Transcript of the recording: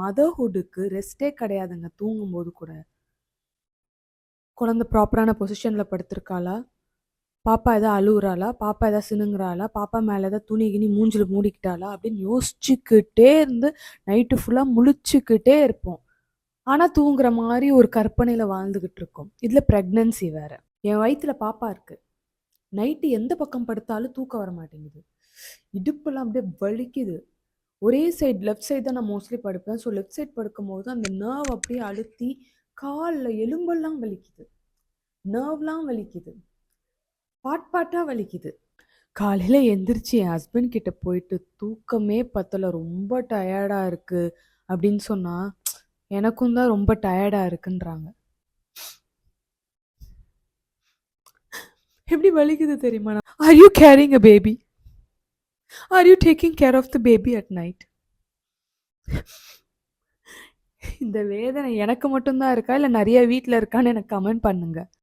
மதர்ஹுட்டுக்கு ரெஸ்ட்டே கிடையாதுங்க. தூங்கும்போது கூட. குழந்தை ப்ராப்பரான பொசிஷனில் படுத்திருக்காளா? பாப்பா எதாவது அழுகுறாளா பாப்பா எதாவது சினுங்குறாளா? பாப்பா மேலே எதாவது துணி கிணி மூஞ்சில மூடிக்கிட்டாளா? அப்படின்னு யோசிச்சுக்கிட்டே இருந்து நைட்டு ஃபுல்லாக முழிச்சுக்கிட்டே இருப்போம். ஆனால் தூங்குற மாதிரி ஒரு கற்பனையில் வாழ்ந்துக்கிட்டு இருக்கோம். இதில் ப்ரெக்னன்சி வேறு. என் வயிற்றில் பாப்பா இருக்குது நைட்டு எந்த பக்கம் படுத்தாலும் தூக்கம் வர மாட்டேங்குது இடுப்பெல்லாம் அப்படியே வலிக்குது. ஒரே சைடு லெஃப்ட் சைடு தான் நான் மோஸ்ட்லி படுப்பேன். ஸோ லெஃப்ட் சைட் படுக்கும்போது அந்த நர்வ் அப்படியே அழுத்தி காலில் எலும்பெல்லாம் வலிக்குது. நர்வ்லாம் வலிக்குது. பாட் பாட்டாக வலிக்குது. காலையில் எந்திரிச்சு என் ஹஸ்பண்ட் கிட்ட போயிட்டு தூக்கமே பத்தல ரொம்ப டயர்டாக இருக்குது அப்படின்னு சொன்னால் எனக்கும் தான் ரொம்ப டயர்டாக இருக்குன்றாங்க. எப்படி வலிக்குது தெரியுமா? Are you caring a baby are you taking care of the baby at night இந்த வேதனை எனக்கு மட்டும்தான் இருக்கா? இல்லை நிறைய வீட்டில் இருக்கான்னு எனக்கு கமெண்ட் பண்ணுங்க.